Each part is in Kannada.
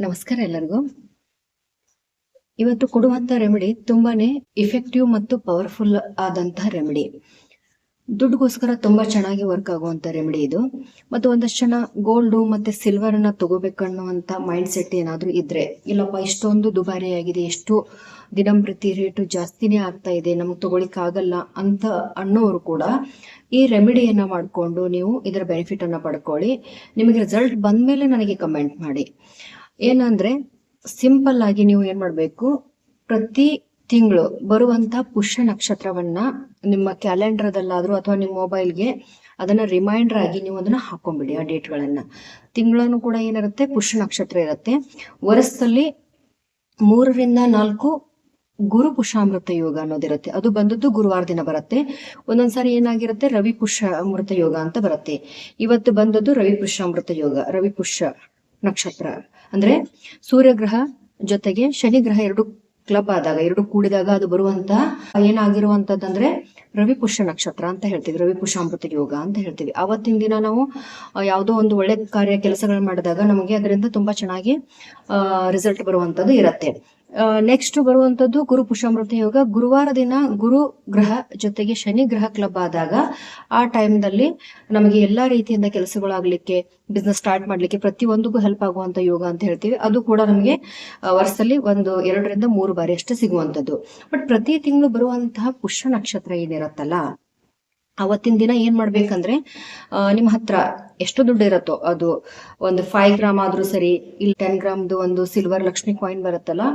ನಮಸ್ಕಾರ ಎಲ್ಲರಿಗೂ. ಇವತ್ತು ಕೊಡುವಂತ ರೆಮಿಡಿ ತುಂಬಾನೇ ಇಫೆಕ್ಟಿವ್ ಮತ್ತು ಪವರ್ಫುಲ್ ಆದಂತಹ ರೆಮಿಡಿ ದುಡ್ಡುಗೋಸ್ಕರ ತುಂಬಾ ಚೆನ್ನಾಗಿ ವರ್ಕ್ ಆಗುವಂತ ರೆಮಿಡಿ ಇದು. ಮತ್ತು ಒಂದಷ್ಟು ಜನ ಗೋಲ್ಡ್ ಮತ್ತೆ ಸಿಲ್ವರ್ ಅನ್ನ ತಗೋಬೇಕನ್ನುವಂತ ಮೈಂಡ್ ಸೆಟ್ ಏನಾದ್ರೂ ಇದ್ರೆ, ಇಲ್ಲಪ್ಪ, ಇಷ್ಟೊಂದು ದುಬಾರಿ ಆಗಿದೆ, ಎಷ್ಟು ದಿನಂಪ್ರತಿ ರೇಟು ಜಾಸ್ತಿನೇ ಆಗ್ತಾ ಇದೆ, ನಮಗೆ ತಗೊಳಿಕ್ ಆಗಲ್ಲ ಅಂತ ಅನ್ನೋರು ಕೂಡ ಈ ರೆಮಿಡಿಯನ್ನ ಮಾಡಿಕೊಂಡು ನೀವು ಇದರ ಬೆನಿಫಿಟ್ ಅನ್ನ ಪಡ್ಕೊಳ್ಳಿ. ನಿಮಗೆ ರಿಸಲ್ಟ್ ಬಂದ್ಮೇಲೆ ನನಗೆ ಕಮೆಂಟ್ ಮಾಡಿ. ಏನಂದ್ರೆ ಸಿಂಪಲ್ ಆಗಿ ನೀವು ಏನ್ ಮಾಡ್ಬೇಕು? ಪ್ರತಿ ತಿಂಗಳು ಬರುವಂತ ಪುಷ್ಯ ನಕ್ಷತ್ರವನ್ನ ನಿಮ್ಮ ಕ್ಯಾಲೆಂಡರ್ದಲ್ಲಾದ್ರೂ ಅಥವಾ ನಿಮ್ಮ ಮೊಬೈಲ್ಗೆ ಅದನ್ನ ರಿಮೈಂಡರ್ ಆಗಿ ನೀವು ಅದನ್ನ ಹಾಕೊಂಡ್ಬಿಡಿ ಆ ಡೇಟ್ಗಳನ್ನ. ತಿಂಗಳನ್ನು ಕೂಡ ಏನಿರುತ್ತೆ? ಪುಷ್ಯ ನಕ್ಷತ್ರ ಇರುತ್ತೆ. ವರ್ಷದಲ್ಲಿ ಮೂರರಿಂದ ನಾಲ್ಕು ಗುರು ಪುಷ್ಯಾಮೃತ ಯೋಗ ಅನ್ನೋದಿರುತ್ತೆ ಅದು ಬಂದದ್ದು ಗುರುವಾರ ದಿನ ಬರುತ್ತೆ. ಒಂದೊಂದ್ಸಾರಿ ಏನಾಗಿರುತ್ತೆ? ರವಿ ಪುಷ್ಯ ಅಮೃತ ಯೋಗ ಅಂತ ಬರುತ್ತೆ. ಇವತ್ತು ಬಂದದ್ದು ರವಿ ಪುಷ್ಯಾಮೃತ ಯೋಗ, ರವಿ ಪುಷ್ಯ. ನಕ್ಷತ್ರ. ಅಂದ್ರೆ ಸೂರ್ಯಗ್ರಹ ಜೊತೆಗೆ ಶನಿ ಗ್ರಹ ಎರಡು ಕ್ಲಬ್ ಆದಾಗ, ಎರಡು ಕೂಡಿದಾಗ ಅದು ಬರುವಂತ ಏನಾಗಿರುವಂತದಂದ್ರೆ ರವಿ ಪುಷ್ಯ ನಕ್ಷತ್ರ ಅಂತ ಹೇಳ್ತೀವಿ ರವಿ ಪುಷ್ಯಾಮೃತ ಯೋಗ ಅಂತ ಹೇಳ್ತೀವಿ. ಅವತ್ತಿನ ದಿನ ನಾವು ಯಾವುದೋ ಒಂದು ಒಳ್ಳೆ ಕಾರ್ಯ ಕೆಲಸಗಳು ಮಾಡಿದಾಗ ನಮಗೆ ಅದರಿಂದ ತುಂಬಾ ಚೆನ್ನಾಗಿ ರಿಸಲ್ಟ್ ಬರುವಂತದ್ದು ಇರತ್ತೆ. ನೆಕ್ಸ್ಟ್ ಬರುವಂತದ್ದು ಗುರು ಪುಷಾಮೃತ ಯೋಗ. ಗುರುವಾರ ದಿನ ಗುರು ಗ್ರಹ ಜೊತೆಗೆ ಶನಿ ಗ್ರಹ ಕ್ಲಬ್ ಆದಾಗ ಆ ಟೈಮ್ದಲ್ಲಿ ನಮಗೆ ಎಲ್ಲಾ ರೀತಿಯಿಂದ ಕೆಲಸಗಳಾಗ್ಲಿಕ್ಕೆ ಬಿಸ್ನೆಸ್ ಸ್ಟಾರ್ಟ್ ಮಾಡ್ಲಿಕ್ಕೆ ಪ್ರತಿಯೊಂದಕ್ಕೂ ಹೆಲ್ಪ್ ಆಗುವಂತ ಯೋಗ ಅಂತ ಹೇಳ್ತೀವಿ. ಅದು ಕೂಡ ನಮಗೆ ವರ್ಷದಲ್ಲಿ ಒಂದು ಎರಡರಿಂದ ಮೂರು ಬಾರಿ ಅಷ್ಟೇ ಸಿಗುವಂತದ್ದು. ಬಟ್ ಪ್ರತಿ ತಿಂಗಳು ಬರುವಂತಹ ಪುಷ್ಯ ನಕ್ಷತ್ರ ಏನಿರುತ್ತಲ್ಲ, ಅವತ್ತಿನ ದಿನ ಏನ್ ಮಾಡ್ಬೇಕಂದ್ರೆ ನಿಮ್ಮ ಹತ್ರ ಎಷ್ಟು ದುಡ್ಡು ಇರತ್ತೋ. ಅದು ಒಂದು ಫೈವ್ ಗ್ರಾಮ್ ಆದ್ರೂ ಸರಿ, ಇಲ್ಲಿ ಟೆನ್ ಗ್ರಾಮ್ದು ಒಂದು ಸಿಲ್ವರ್ ಲಕ್ಷ್ಮಿ ಕಾಯಿನ್ ಬರುತ್ತಲ್ಲ,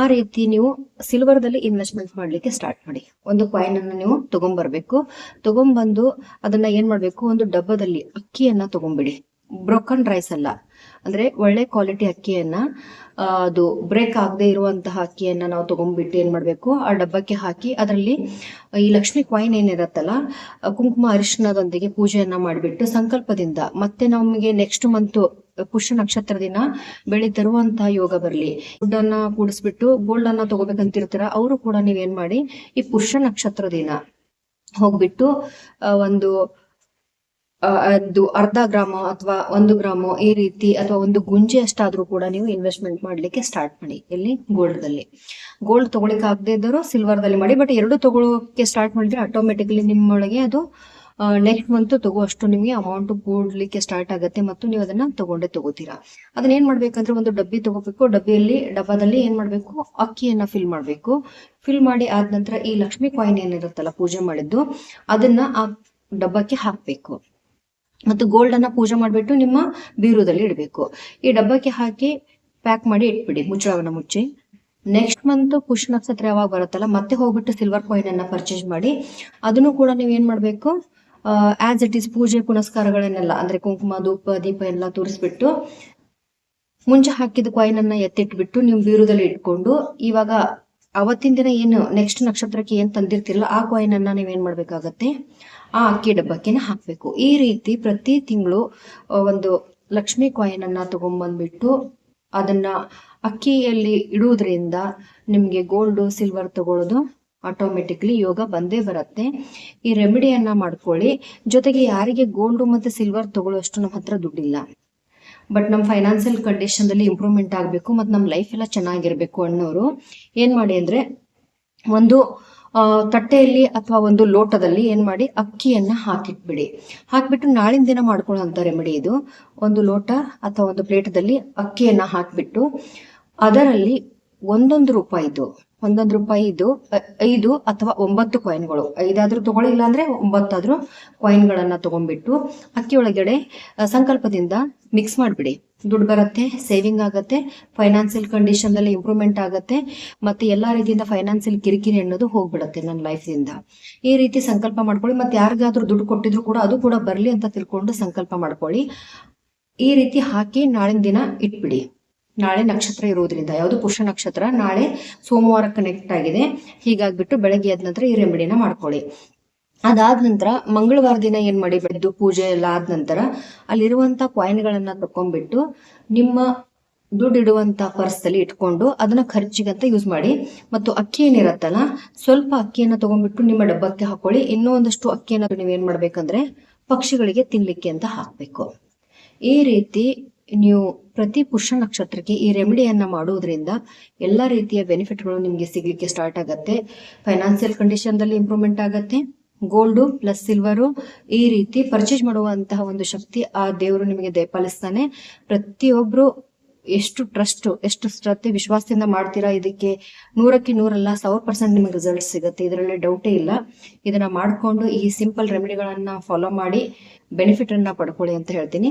ಆ ರೀತಿ ನೀವು ಸಿಲ್ವರ್ದಲ್ಲಿ ಇನ್ವೆಸ್ಟ್ಮೆಂಟ್ ಮಾಡ್ಲಿಕ್ಕೆ ಸ್ಟಾರ್ಟ್ ಮಾಡಿ. ಒಂದು ಕಾಯಿನ್ ಅನ್ನು ನೀವು ತಗೊಂಡ್ಬರ್ಬೇಕು ತಗೊಂಡ್ಬಂದು ಅದನ್ನ ಏನ್ ಮಾಡ್ಬೇಕು? ಒಂದು ಡಬ್ಬದಲ್ಲಿ ಅಕ್ಕಿಯನ್ನ ತಗೊಂಡ್ಬಿಡಿ ಬ್ರೋಕನ್ ರೈಸ್ ಅಲ್ಲ. ಅಂದ್ರೆ ಒಳ್ಳೆ ಕ್ವಾಲಿಟಿ ಅಕ್ಕಿಯನ್ನ ಅದು ಬ್ರೇಕ್ ಆಗದೆ ಇರುವಂತಹ ಅಕ್ಕಿಯನ್ನ ನಾವು ತಗೊಂಡ್ಬಿಟ್ಟು ಏನ್ ಮಾಡ್ಬೇಕು? ಆ ಡಬ್ಬಕ್ಕೆ ಹಾಕಿ ಅದರಲ್ಲಿ, ಈ ಲಕ್ಷ್ಮಿ ಕಾಯಿನ್ ಏನಿರತ್ತಲ್ಲ ಕುಂಕುಮ ಅರಿಶಿಣದೊಂದಿಗೆ ಪೂಜೆಯನ್ನ ಮಾಡಿಬಿಟ್ಟು ಸಂಕಲ್ಪದಿಂದ ಮತ್ತೆ ನಮಗೆ ನೆಕ್ಸ್ಟ್ ಮಂತ್ ಪುಷ್ಯ ನಕ್ಷತ್ರ ದಿನ ಬೆಳಿ ತರುವಂತಹ ಯೋಗ ಬರಲಿ. ದುಡ್ಡನ್ನ ಕೂಡಿಸ್ಬಿಟ್ಟು ಗೋಲ್ಡ್ ಅನ್ನ ತಗೋಬೇಕಂತಿರ್ತೀರ, ಅವರು ಕೂಡ ನೀವೇನ್ ಮಾಡಿ ಈ ಪುಷ್ಯ ನಕ್ಷತ್ರ ದಿನ ಹೋಗ್ಬಿಟ್ಟು ಒಂದು ಅದು ಅರ್ಧ ಗ್ರಾಮ ಅಥವಾ ಒಂದು ಗ್ರಾಮ ಈ ರೀತಿ ಅಥವಾ ಒಂದು ಗುಂಜಿ ಅಷ್ಟಾದ್ರೂ ಕೂಡ ನೀವು ಇನ್ವೆಸ್ಟ್ಮೆಂಟ್ ಮಾಡ್ಲಿಕ್ಕೆ ಸ್ಟಾರ್ಟ್ ಮಾಡಿ. ಇಲ್ಲಿ ಗೋಲ್ಡ್ ದಲ್ಲಿ. ಗೋಲ್ಡ್ ತಗೊಳಿಕ್ ಆಗದೆ ಇದ್ದರು ಸಿಲ್ವರ್ ದಲ್ಲಿ ಮಾಡಿ ಬಟ್ ಎರಡು ತಗೊಳ್ಳೋಕೆ ಸ್ಟಾರ್ಟ್ ಮಾಡಿದ್ರೆ ಆಟೋಮೆಟಿಕಲಿ ನಿಮ್ಮೊಳಗೆ ಅದು ನೆಕ್ಸ್ಟ್ ಮಂತ್ ತಗೋಷ್ಟು ನಿಮಗೆ ಅಮೌಂಟ್ ಕೂಡ್ಲಿಕ್ಕೆ ಸ್ಟಾರ್ಟ್ ಆಗುತ್ತೆ ಮತ್ತು ನೀವು ಅದನ್ನ ತಗೊಂಡೇ ತಗೋತೀರಾ. ಅದನ್ನ ಏನ್ ಮಾಡ್ಬೇಕಂದ್ರೆ ಒಂದು ಡಬ್ಬಿ ತಗೋಬೇಕು. ಡಬ್ಬಿಯಲ್ಲಿ, ಡಬ್ಬದಲ್ಲಿ ಏನ್ ಮಾಡ್ಬೇಕು? ಅಕ್ಕಿಯನ್ನ ಫಿಲ್ ಮಾಡ್ಬೇಕು. ಫಿಲ್ ಮಾಡಿ ಆದ ನಂತರ ಈ ಲಕ್ಷ್ಮಿ ಕಾಯಿನ್ ಏನಿರುತ್ತಲ್ಲ ಪೂಜೆ ಮಾಡಿದ್ದು, ಅದನ್ನ ಆ ಡಬ್ಬಕ್ಕೆ ಹಾಕ್ಬೇಕು. ಮತ್ತು ಗೋಲ್ಡ್ ಅನ್ನ ಪೂಜೆ ಮಾಡಿಬಿಟ್ಟು ನಿಮ್ಮ ಬೀರುದಲ್ಲಿ ಇಡಬೇಕು. ಈ ಡಬ್ಬಕ್ಕೆ ಹಾಕಿ ಪ್ಯಾಕ್ ಮಾಡಿ ಇಟ್ಬಿಡಿ. ಮುಚ್ಚಳವನ್ನ ಮುಚ್ಚಿ. ನೆಕ್ಸ್ಟ್ ಮಂತ್ ಪುಷ್ ನಕ್ಷತ್ರ ಯಾವಾಗ ಬರುತ್ತಲ್ಲ, ಮತ್ತೆ ಹೋಗ್ಬಿಟ್ಟು ಸಿಲ್ವರ್ ಕಾಯಿನ್ ಅನ್ನ ಪರ್ಚೇಸ್ ಮಾಡಿ. ಅದನ್ನು ಕೂಡ ನೀವು ಏನ್ ಮಾಡ್ಬೇಕು? ಆಸ್ ಇಟ್ ಈಸ್ ಪೂಜೆ ಪುನಸ್ಕಾರಗಳನ್ನೆಲ್ಲ, ಅಂದ್ರೆ ಕುಂಕುಮ, ಧೂಪ, ದೀಪ ಎಲ್ಲ ತೋರಿಸ್ಬಿಟ್ಟು, ಮುಂಚೆ ಹಾಕಿದ ಕಾಯಿನ್ ಅನ್ನ ಎತ್ತಿಟ್ಬಿಟ್ಟು ನೀವು ಬೀರುದಲ್ಲಿ ಇಟ್ಕೊಂಡು, ಇವಾಗ ಅವತ್ತಿನ ದಿನ ಏನು ನೆಕ್ಸ್ಟ್ ನಕ್ಷತ್ರಕ್ಕೆ ಏನ್ ತಂದಿರ್ತಿರಲ್ಲ, ಆ ಕಾಯಿನ್ ಅನ್ನ ನೀವೇನ್ ಮಾಡ್ಬೇಕಾಗತ್ತೆ? ಆ ಅಕ್ಕಿ ಡಬ್ಬಕ್ಕಿನ ಹಾಕ್ಬೇಕು. ಈ ರೀತಿ ಪ್ರತಿ ತಿಂಗಳು ಒಂದು ಲಕ್ಷ್ಮಿ ಕಾಯಿನ್ ಅನ್ನ ತಗೊಂಡ್ಬಂದ್ಬಿಟ್ಟು ಅದನ್ನ ಅಕ್ಕಿಯಲ್ಲಿ ಇಡುವುದರಿಂದ ನಿಮ್ಗೆ ಗೋಲ್ಡ್ ಸಿಲ್ವರ್ ತಗೊಳ್ಳೋದು ಆಟೋಮೆಟಿಕ್ಲಿ ಯೋಗ ಬಂದೇ ಬರುತ್ತೆ. ಈ ರೆಮಿಡಿಯನ್ನ ಮಾಡ್ಕೊಳ್ಳಿ. ಜೊತೆಗೆ ಯಾರಿಗೆ ಗೋಲ್ಡ್ ಮತ್ತೆ ಸಿಲ್ವರ್ ತಗೊಳ್ಳೋಷ್ಟು ನಮ್ಮ ಹತ್ರ ದುಡ್ಡಿಲ್ಲ. ಬಟ್ ನಮ್ಮ ಕಂಡೀಷನ್ ಅಲ್ಲಿ ಇಂಪ್ರೂವ್ಮೆಂಟ್ ಆಗಬೇಕು, ಮತ್ತೆ ನಮ್ಮ ಲೈಫ್ ಎಲ್ಲ ಚೆನ್ನಾಗಿರ್ಬೇಕು ಅನ್ನೋರು ಏನ್ ಮಾಡಿ ಅಂದ್ರೆ, ಒಂದು ತಟ್ಟೆಯಲ್ಲಿ ಅಥವಾ ಒಂದು ಲೋಟದಲ್ಲಿ ಏನ್ ಮಾಡಿ ಅಕ್ಕಿಯನ್ನ ಹಾಕಿಟ್ಬಿಡಿ. ಹಾಕ್ಬಿಟ್ಟು ನಾಳಿನ ದಿನ ಮಾಡ್ಕೊಳ್ಳೋ ರೆಮಿಡಿ ಇದು. ಒಂದು ಲೋಟ ಅಥವಾ ಒಂದು ಪ್ಲೇಟದಲ್ಲಿ ಅಕ್ಕಿಯನ್ನ ಹಾಕ್ಬಿಟ್ಟು ಅದರಲ್ಲಿ ಒಂದೊಂದು ರೂಪಾಯಿದು ಒಂದೊಂದು ರೂಪಾಯಿ ಇದು ಐದು ಅಥವಾ ಒಂಬತ್ತು ಕಾಯಿನ್ಗಳು ಐದಾದ್ರೂ ತಗೊಳ್ಳಿಲ್ಲ ಅಂದ್ರೆ ಒಂಬತ್ತಾದ್ರೂ ಕಾಯಿನ್ಗಳನ್ನ ತಗೊಂಡ್ಬಿಟ್ಟು ಅಕ್ಕಿ ಒಳಗಡೆ ಸಂಕಲ್ಪದಿಂದ ಮಿಕ್ಸ್ ಮಾಡಿಬಿಡಿ. ದುಡ್ಡು ಬರುತ್ತೆ ಸೇವಿಂಗ್ ಆಗುತ್ತೆ ಫೈನಾನ್ಸಿಯಲ್ ಕಂಡೀಷನ್ ಅಲ್ಲಿ ಇಂಪ್ರೂವ್ಮೆಂಟ್ ಆಗುತ್ತೆ, ಮತ್ತೆ ಎಲ್ಲಾ ರೀತಿಯಿಂದ ಫೈನಾನ್ಸಿಯಲ್ ಕಿರಿಕಿರಿ ಅನ್ನೋದು ಹೋಗ್ಬಿಡುತ್ತೆ ನನ್ನ ಲೈಫ್ದಿಂದ ಈ ರೀತಿ ಸಂಕಲ್ಪ ಮಾಡ್ಕೊಳ್ಳಿ, ಮತ್ತೆ ಯಾರಿಗಾದರೂ ದುಡ್ಡು ಕೊಟ್ಟಿದ್ರು ಕೂಡ ಅದು ಕೂಡ ಬರಲಿ ಅಂತ ತಿಳ್ಕೊಂಡು ಸಂಕಲ್ಪ ಮಾಡ್ಕೊಳ್ಳಿ. ಈ ರೀತಿ ಹಾಕಿ ನಾಳಿನ ದಿನ ಇಟ್ಬಿಡಿ. ನಾಳೆ ನಕ್ಷತ್ರ ಇರುವುದರಿಂದ, ಯಾವುದು ಪುಷ್ಯ ನಕ್ಷತ್ರ ನಾಳೆ ಸೋಮವಾರ ಕನೆಕ್ಟ್ ಆಗಿದೆ. ಹೀಗಾಗ್ಬಿಟ್ಟು ಬೆಳಗ್ಗೆ ಆದ ನಂತರ ಈ ರೆಮಿಡಿನ ಮಾಡ್ಕೊಳ್ಳಿ. ಅದಾದ ನಂತರ ಮಂಗಳವಾರ ದಿನ ಏನ್ ಮಾಡಿ ಬೆಳೆದು ಪೂಜೆ ಎಲ್ಲ ಆದ ನಂತರ ಅಲ್ಲಿರುವಂತ ಕಾಯಿನ್ಗಳನ್ನ ತಕೊಂಡ್ಬಿಟ್ಟು ನಿಮ್ಮ ದುಡ್ಡು ಇಡುವಂತ ಪರ್ಸಲ್ಲಿ ಇಟ್ಕೊಂಡು ಅದನ್ನ ಖರ್ಚಿಗಂತ ಯೂಸ್ ಮಾಡಿ. ಮತ್ತು ಅಕ್ಕಿ ಏನಿರತ್ತಲ್ಲ, ಸ್ವಲ್ಪ ಅಕ್ಕಿಯನ್ನ ತಗೊಂಡ್ಬಿಟ್ಟು ನಿಮ್ಮ ಡಬ್ಬಕ್ಕೆ ಹಾಕೊಳ್ಳಿ. ಇನ್ನೂ ಒಂದಷ್ಟು ಅಕ್ಕಿಯನ್ನ ನೀವೇನ್ ಮಾಡಬೇಕಂದ್ರೆ ಪಕ್ಷಿಗಳಿಗೆ ತಿನ್ನಲಿಕ್ಕೆ ಅಂತ ಹಾಕ್ಬೇಕು. ಈ ರೀತಿ ನೀವು ಪ್ರತಿ ಪುಷ್ಯ ನಕ್ಷತ್ರಕ್ಕೆ ಈ ರೆಮಿಡಿಯನ್ನ ಮಾಡುವುದರಿಂದ ಎಲ್ಲ ರೀತಿಯ ಬೆನಿಫಿಟ್ಗಳು ನಿಮಗೆ ಸಿಗ್ಲಿಕ್ಕೆ ಸ್ಟಾರ್ಟ್ ಆಗತ್ತೆ. ಫೈನಾನ್ಸಿಯಲ್ ಕಂಡೀಷನ್ದಲ್ಲಿ ಇಂಪ್ರೂವ್ಮೆಂಟ್ ಆಗತ್ತೆ. ಗೋಲ್ಡು ಪ್ಲಸ್ ಸಿಲ್ವರು ಈ ರೀತಿ ಪರ್ಚೇಸ್ ಮಾಡುವಂತಹ ಒಂದು ಶಕ್ತಿ ಆ ದೇವರು ನಿಮಗೆ ದಯಪಾಲಿಸ್ತಾನೆ ಪ್ರತಿಯೊಬ್ರು ಎಷ್ಟು ಟ್ರಸ್ಟ್ ಎಷ್ಟು ಶ್ರದ್ಧೆ, ವಿಶ್ವಾಸದಿಂದ ಮಾಡ್ತೀರಾ ಇದಕ್ಕೆ ನೂರಕ್ಕೆ ನೂರಲ್ಲ, ಸಾವಿರ ಪರ್ಸೆಂಟ್ ನಿಮಗೆ ರಿಸಲ್ಟ್ ಸಿಗುತ್ತೆ. ಇದರಲ್ಲಿ ಡೌಟೇ ಇಲ್ಲ. ಇದನ್ನ ಮಾಡಿಕೊಂಡು ಈ ಸಿಂಪಲ್ ರೆಮಿಡಿಗಳನ್ನ ಫಾಲೋ ಮಾಡಿ ಬೆನಿಫಿಟ್ ಅನ್ನ ಪಡ್ಕೊಳ್ಳಿ ಅಂತ ಹೇಳ್ತೀನಿ.